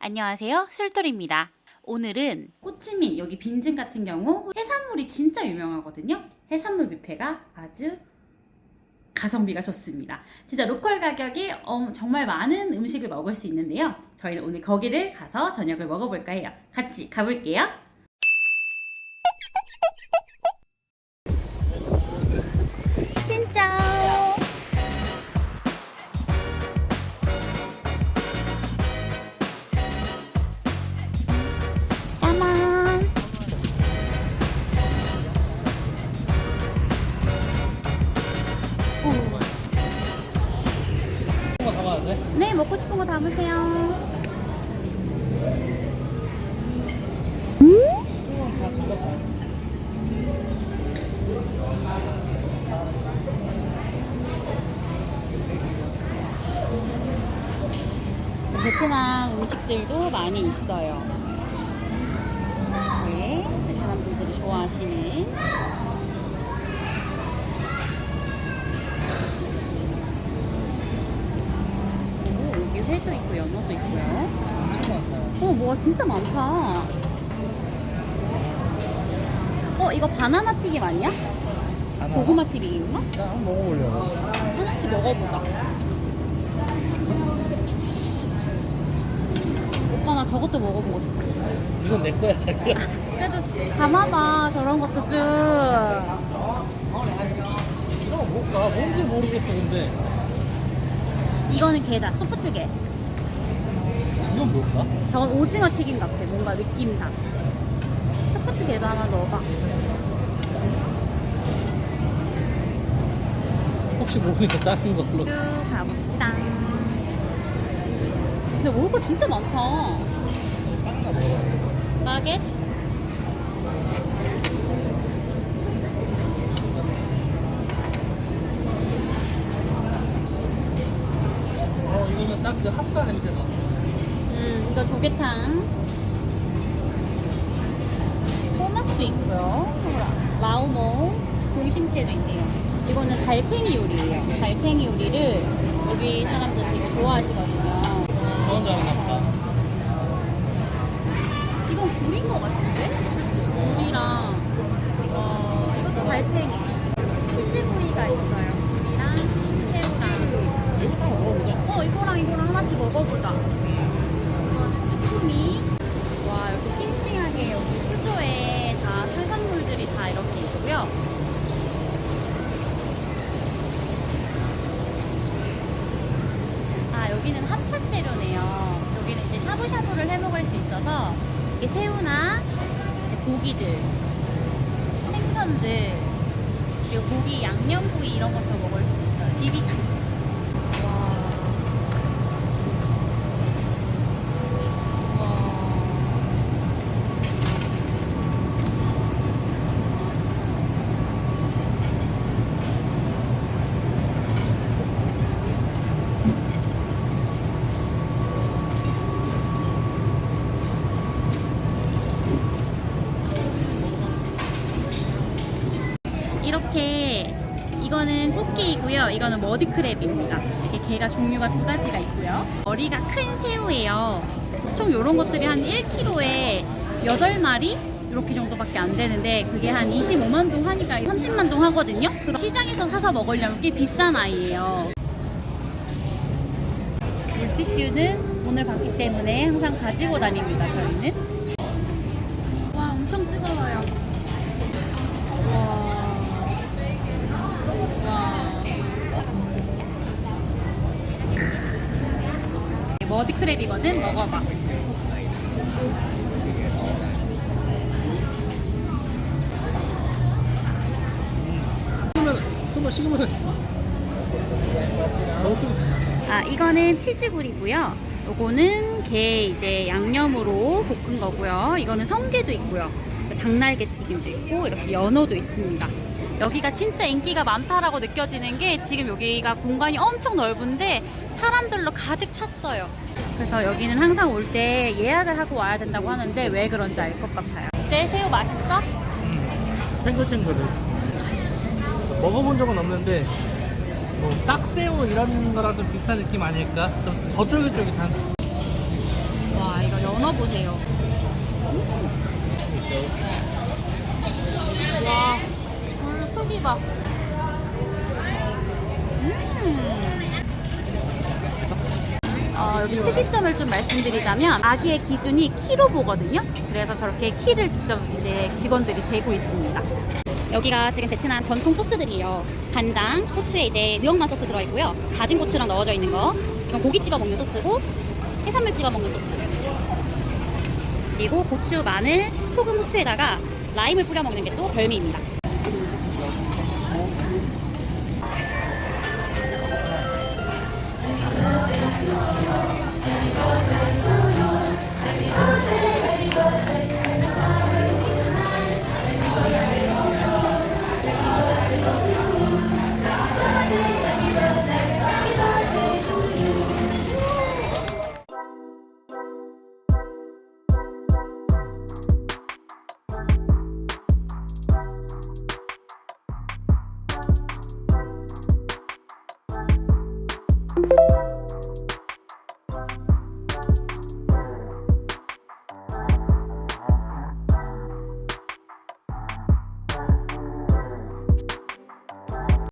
안녕하세요. 술돌입니다. 오늘은 호치민 여기 빈증 같은 경우 해산물이 진짜 유명하거든요. 해산물 뷔페가 아주 가성비가 좋습니다. 진짜 로컬 가격에 어, 정말 많은 음식을 먹을 수 있는데요. 저희는 오늘 거기를 가서 저녁을 먹어볼까 해요. 같이 가볼게요. 먹고 싶은 거 담으세요. 다 질렀다. 베트남 음식들도 많이 있어요. 네, 베트남 분들이 좋아하시는. 오, 여기 회도 있고 연어도 있고요. 어, 뭐가 진짜 많다. 어, 이거 바나나 튀김 아니야? 하나? 고구마 튀김인가? 자, 한번 먹어보려고. 하나씩 먹어보자. 오빠 나 저것도 먹어보고 싶어. 이건 내 거야, 자기야. 그래도 담아봐 저런 것도 좀. 이거 뭘까? 뭔지 모르겠어, 근데. 이거는 게다 소프트 게. 이건 뭘까? 저건 오징어 튀김 같아. 뭔가 느낌상. 소프트 게도 하나 넣어봐. 혹시 모르니까 작은 걸로. 쭉 가봅시다. 근데 먹을 거 진짜 많다. 빵나 먹어야 돼. 바겟. 어, 이거는 딱 그 합사 냄새 나. 음, 이거 조개탕. 꼬막도 있고요. 마우모 공심채도 있네요. 이거는 달팽이 요리예요. 달팽이 요리를 여기 사람들 되게 좋아하시거든요. 저 혼자 하나. 이건 굴인 것 같은데? 그치? 굴이랑 어, 이것도 달팽이. 샤브샤브를 해 먹을 수 있어서 이게 새우나 고기들, 생선들, 그리고 고기 양념구이 이런 것도 먹을 수 있어요. 비비큐. 와. 이렇게 이거는 꽃게이고요. 이거는 머드크랩입니다. 이렇게 게가 종류가 두 가지가 있고요. 머리가 큰 새우예요. 보통 이런 것들이 한 1kg에 8마리 이렇게 정도밖에 안 되는데 그게 한 25만 동 하니까 30만 동 하거든요. 그럼 시장에서 사서 먹으려면 꽤 비싼 아이예요. 물티슈는 돈을 받기 때문에 항상 가지고 다닙니다. 저희는. 머드크랩이거든 먹어봐. 좀만 식으면. 아 이거는 치즈굴이고요. 요거는 게 이제 양념으로 볶은 거고요. 이거는 성게도 있고요. 닭날개 튀김도 있고 이렇게 연어도 있습니다. 여기가 진짜 인기가 많다라고 느껴지는 게 지금 여기가 공간이 엄청 넓은데 사람들로 가득 찼어요. 그래서 여기는 항상 올 때 예약을 하고 와야 된다고 하는데 왜 그런지 알 것 같아요. 어때? 새우 맛있어? 탱글탱글해. 먹어본 적은 없는데, 뭐, 딱새우 이런 거랑 좀 비슷한 느낌 아닐까? 좀 더 쫄깃쫄깃한. 와 이거 먹어보세요. 와, 물 크기 봐. 음. 특이점을 좀 말씀드리자면 아기의 기준이 키로 보거든요. 그래서 저렇게 키를 직접 이제 직원들이 재고 있습니다. 여기가 지금 베트남 전통 소스들이에요. 간장, 고추에 이제 미역만 소스 들어있고요. 다진 고추랑 넣어져 있는 거. 이건 고기 찍어 먹는 소스고 해산물 찍어 먹는 소스. 그리고 고추, 마늘, 소금, 후추에다가 라임을 뿌려 먹는 게 또 별미입니다.